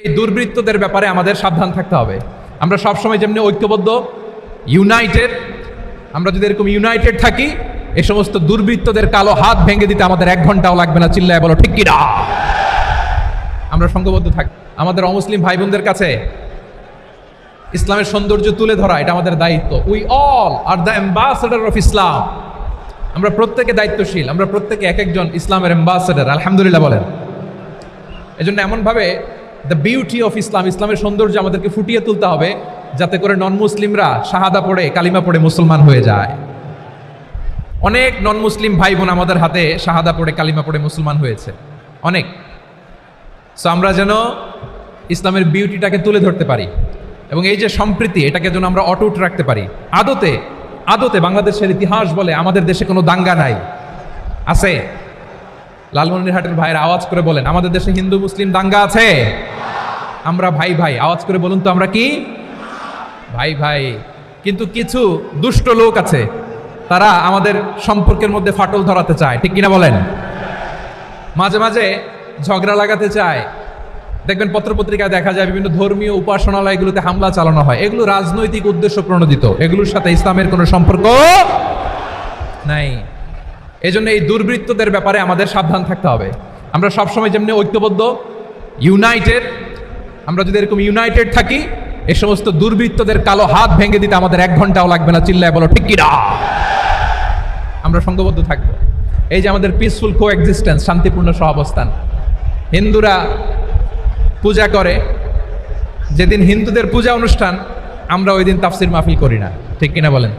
এই দুর্বৃত্তদের ব্যাপারে আমাদের সাবধান থাকতে হবে। আমরা সবসময় যেমনি ঐক্যবদ্ধ ইউনাইটেড আমরা যদি এরকম ইউনাইটেড থাকি এই সমস্ত দুর্বৃত্তদের কালো হাত ভেঙে দিতে আমাদের এক ঘন্টাও লাগবে না। চিল্লায় বলো, ঠিক কিনা? আমরা সংঘবদ্ধ থাকি, আমাদের অমুসলিম ভাই বোনদের কাছে ইসলামের সৌন্দর্য তুলে ধরা, এটা আমাদের দায়িত্ব। We all are the ambassador of Islam আমরা প্রত্যেকে দায়িত্বশীল, আমরা প্রত্যেকে এক একজন ইসলামের অ্যাম্বাসেডার আলহামদুলিল্লাহ বলেন। এজন্য এমনভাবে দ্য বিউটি অফ ইসলাম ইসলামের সৌন্দর্য আমাদেরকে ফুটিয়ে তুলতে হবে যাতে করে নন মুসলিমরা শাহাদা পড়ে, কালিমা পড়ে মুসলমান হয়ে যায়। অনেক নন মুসলিম ভাই বোন আমাদের হাতে শাহাদা পড়ে, কালিমা পড়ে মুসলমান হয়েছে। অনেক। সো আমরা যেন ইসলামের বিউটিটাকে তুলে ধরতে পারি এবং এই যে সম্প্রীতি, এটাকে যেন আমরা অটুট রাখতে পারি। আদতে আদতে বাংলাদেশের ইতিহাস বলে আমাদের দেশে কোনো দাঙ্গা নাই। আছে? লালমনিরহাটের ভাইয়ের আওয়াজ করে বলেন, আমাদের দেশে হিন্দু, মুসলিম দাঙ্গা আছে? আমরা ভাই ভাই, আওয়াজ করে বলুন তো আমরা কি? ভাই ভাই, কিন্তু কিছু দুষ্ট লোক আছে, তারা আমাদের সম্পর্কের মধ্যে ফাটল ধরাতে চায়, ঠিক কিনা বলেন? মাঝে মাঝে ঝগড়া লাগাতে চায়। দেখবেন পত্রপত্রিকায় দেখা যায় বিভিন্ন ধর্মীয় উপাসনালয়গুলোতে হামলা চালানো হয়। এগুলো রাজনৈতিক উদ্দেশ্য প্রণোদিত। এগুলোর সাথে ইসলামের কোনো সম্পর্ক নাই। এই জন্য এই দুর্বৃত্তদের ব্যাপারে আমাদের সাবধান থাকতে হবে। আমরা সবসময় যেমনি ঐক্যবদ্ধ ইউনাইটেড আমরা যদি এরকম ইউনাইটেড থাকি, এ সমস্ত দুর্বৃত্তদের কালো হাত ভেঙে দিতে আমাদের এক ঘন্টাও লাগবে না, চিল্লায় বলো, ঠিক কিনা? আমরা সঙ্গবদ্ধ থাকব। এই যে আমাদের পিসফুল কো এক্সিস্টেন্স শান্তিপূর্ণ সহাবস্থান, হিন্দুরা পূজা করে, যেদিন হিন্দুদের পূজা অনুষ্ঠান, আমরা ওই দিন তাফসির মাহফিল করি না, ঠিক কিনা বলেন?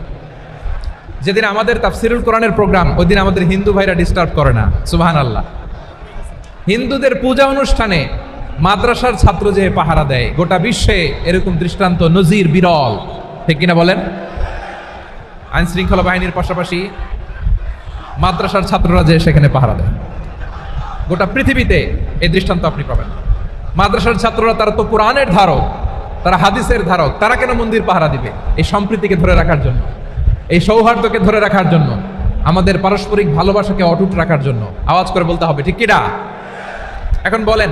যেদিন আমাদের তাফসিরুল কোরআনের প্রোগ্রাম ওই দিন আমাদের হিন্দু ভাইরা ডিস্টার্ব করে না সুবাহান আল্লাহ হিন্দুদের পূজা অনুষ্ঠানে মাদ্রাসার ছাত্র যে পাহারা দেয়, গোটা বিশ্বে এরকম দৃষ্টান্ত নজির বিরল। ঠিক কিনা বলেন? আইন শৃঙ্খলা বাহিনীর পাশাপাশি মাদ্রাসার ছাত্ররা যে সেখানে পাহারা দেয়। গোটা পৃথিবীতে এই দৃষ্টান্ত আপনি পাবেন। মাদ্রাসার ছাত্ররা তারা তো কোরআনের ধারক, তারা হাদিসের ধারক, তারা কেন মন্দির পাহারা দিবে? এই সম্প্রীতিকে ধরে রাখার জন্য, এই সৌহার্দ্যকে ধরে রাখার জন্য, আমাদের পারস্পরিক ভালোবাসাকে অটুট রাখার জন্য। আওয়াজ করে বলতে হবে, ঠিক কিনা? এখন বলেন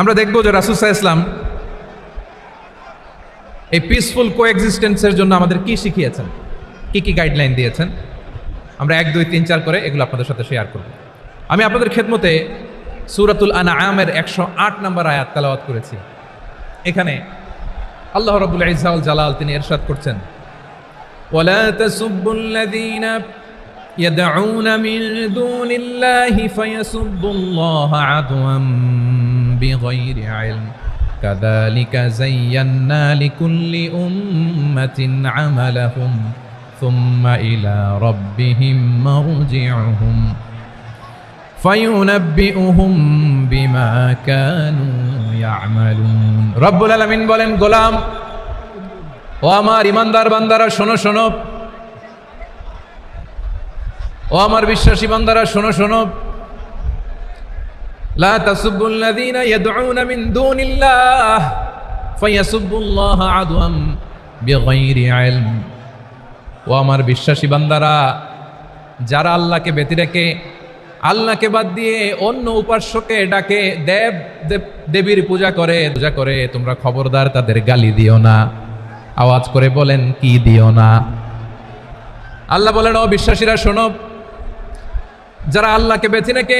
আমরা দেখবো যে রাসুসাহ ইসলাম এই পিসফুল কো এক্সিস্টেন্সের জন্য আমাদের কি শিখিয়েছেন কি কি গাইডলাইন দিয়েছেন আমরা এক দুই তিন চার করে এগুলো আপনাদের সাথে শেয়ার করব আমি আপনাদের খেদমতে সুরাতুল আনা আমের একশো আট নম্বর আয়াত তালাওয়াত করেছি এখানে আল্লাহ রবুল ইজাউল জালাল তিনি এরশাদ করছেন ولا تسبوا الذين يدعون من دون الله فيسبوا الله عدوا بغير علم كذلك زينا لكل أمة عملهم ثم إلى ربهم مرجعهم فينبئهم بما كانوا يعملون رب العالمين বলেন গোলাম ও আমার ইমানদার বান্দারা শোনো শোনো ও আমার বিশ্বাসী বান্দারা শোনো শোনো লা তাসুবুল্লাযীনা ইয়াদউনা মিন দুনিল্লাহ ফায়াসুবুল্লাহ আদওয়ান বিগাইরি ইলম। ও আমার বিশ্বাসী বান্দারা, যারা আল্লাহকে ব্যতি রেখে, আল্লাহকে বাদ দিয়ে অন্য উপাস্যকে ডাকে, দেব দেবীর পূজা করে পূজা করে, তোমরা খবরদার তাদের গালি দিও না। আওয়াজ করে বলেন, কি দিও না? আল্লাহ বলেন ও বিশ্বাসীরা শোনো, যারা আল্লাহকে বেছে নাকে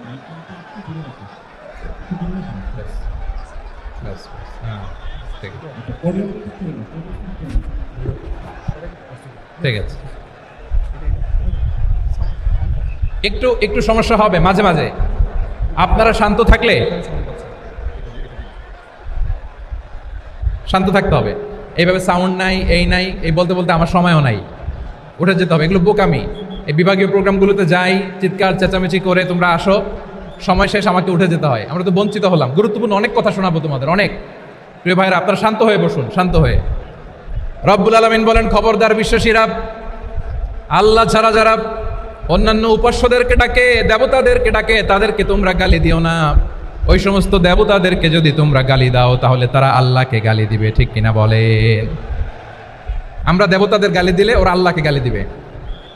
ঠিক আছে একটু একটু সমস্যা হবে মাঝে মাঝে। আপনারা শান্ত থাকলে শান্ত থাকতে হবে। এইভাবে সাউন্ড নাই এই নাই এই বলতে বলতে আমার সময়ও নাই। উঠে যেতে হবে। এগুলো বোকামি। এই বিভাগীয় প্রোগ্রামগুলোতে যাই চিৎকার চেঁচামেচি করে তোমরা আসো। সময় শেষ আমাকে উঠে যেতে হয়। আমরা তো বঞ্চিত হলাম। গুরুত্বপূর্ণ অনেক কথা শোনাবো তোমাদের, অনেক। প্রিয় ভাইরা আপনারা শান্ত হয়ে বসুন, শান্ত হয়ে। রব্বুল আলমিন বলেন, খবরদার বিশ্বাসীরা আল্লাহ ছাড়া যারা অন্যান্য উপাস্যদেরকে ডাকে, দেবতাদেরকে ডাকে, তাদেরকে তোমরা গালি দিও না। ওই সমস্ত দেবতাদেরকে যদি তোমরা গালি দাও, তাহলে তারা আল্লাহকে গালি দিবে, ঠিক কিনা বলেন? আমরা দেবতাদের গালি দিলে ওরা আল্লাহকে গালি দিবে।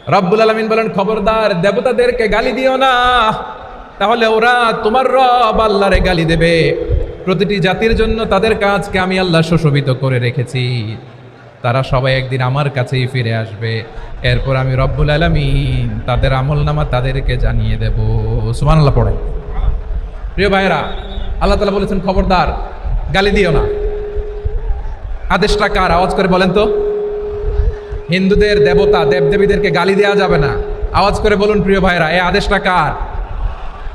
রব্বুল আলমিন বলেন, খবরদার দেবতাদেরকে গালি দিও না। তাহলে ওরা তোমার রব আল্লাহরে গালি দেবে। প্রতিটি জাতির জন্য তাদের কাজকে আমি আল্লাহ সুশোভিত করে রেখেছি। তারা সবাই একদিন আমার কাছেই ফিরে আসবে। এরপর আমি রব্বুল আলমিন তাদের আমল নামা তাদেরকে জানিয়ে দেব। সুমান আল্লাহ পড়ে। প্রিয় ভাইয়েরা, আল্লাহ তালা বলেছেন, খবরদার, গালি দিও না। আদেশটা কার? আওয়াজ করে বলেন তো। হিন্দুদের দেবতা, দেবদেবীদেরকে গালি দেওয়া যাবে না। আওয়াজ করে বলুন, প্রিয় ভাইরা এ আদেশটা কার?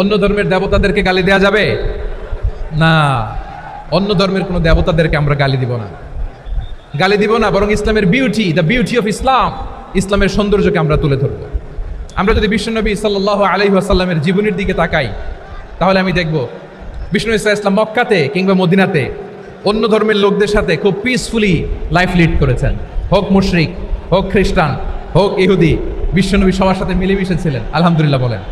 অন্য ধর্মের দেবতাদেরকে গালি দেওয়া যাবে? না, অন্য ধর্মের কোনো দেবতাদেরকে আমরা গালি দিব না। গালি দিব না, বরং ইসলামের beauty the beauty of Islam ইসলামের সৌন্দর্যকে আমরা তুলে ধরব। আমরা যদি বিশ্বনবী সাল্লাহ আলহি আসাল্লামের জীবনের দিকে তাকাই, তাহলে আমি দেখব, বিষ্ণু ইসলাম ইসলাম মক্কাতে কিংবা মদিনাতে অন্য ধর্মের লোকদের সাথে খুব পিসফুলি লাইফ লিড করেছেন। হোক মুশরিক, হোক খ্রিস্টান, হোক ইহুদি বিশ্বনবী সবার সাথে মিলেমিশে ছিলেন। আলহামদুলিল্লাহ বলেন।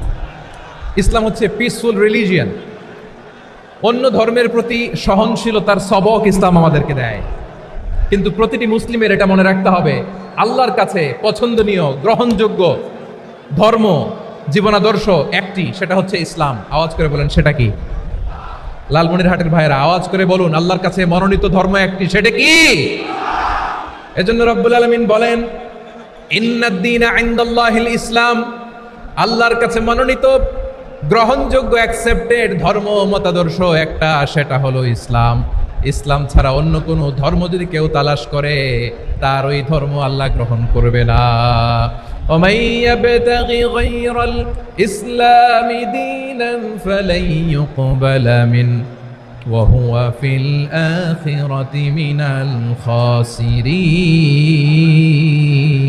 ইসলাম হচ্ছে পিসফুল রিলিজিয়ান অন্য ধর্মের প্রতি সহনশীলতার সবক ইসলাম আমাদেরকে দেয়। কিন্তু প্রতিটি মুসলিমের এটা মনে রাখতে হবে, আল্লাহর কাছে পছন্দনীয়, গ্রহণযোগ্য ধর্ম, জীবনাদর্শ একটি, সেটা হচ্ছে ইসলাম। আওয়াজ করে বলেন, সেটা কি? লালমনিরহাটের ভাইয়েরা, আওয়াজ করে বলুন, আল্লাহর কাছে মনোনীত ধর্ম একটি, সেটা কি? এজন্য রব্বুল আলমিন বলেন, ইন্নাদ্দিন ইসলাম। আল্লাহর কাছে মনোনীত গ্রহণযোগ্য অ্যাকসেপ্টেড ধর্ম মতাদর্শ একটা সেটা হলো ইসলাম ইসলাম ছাড়া অন্য কোনো ধর্ম যদি কেউ তালাশ করে তার ওই ধর্ম আল্লাহ গ্রহণ করবে না ومن يبتغ غير الإسلام دينا فلن يقبل منه وهو في الآخرة من الخاسرين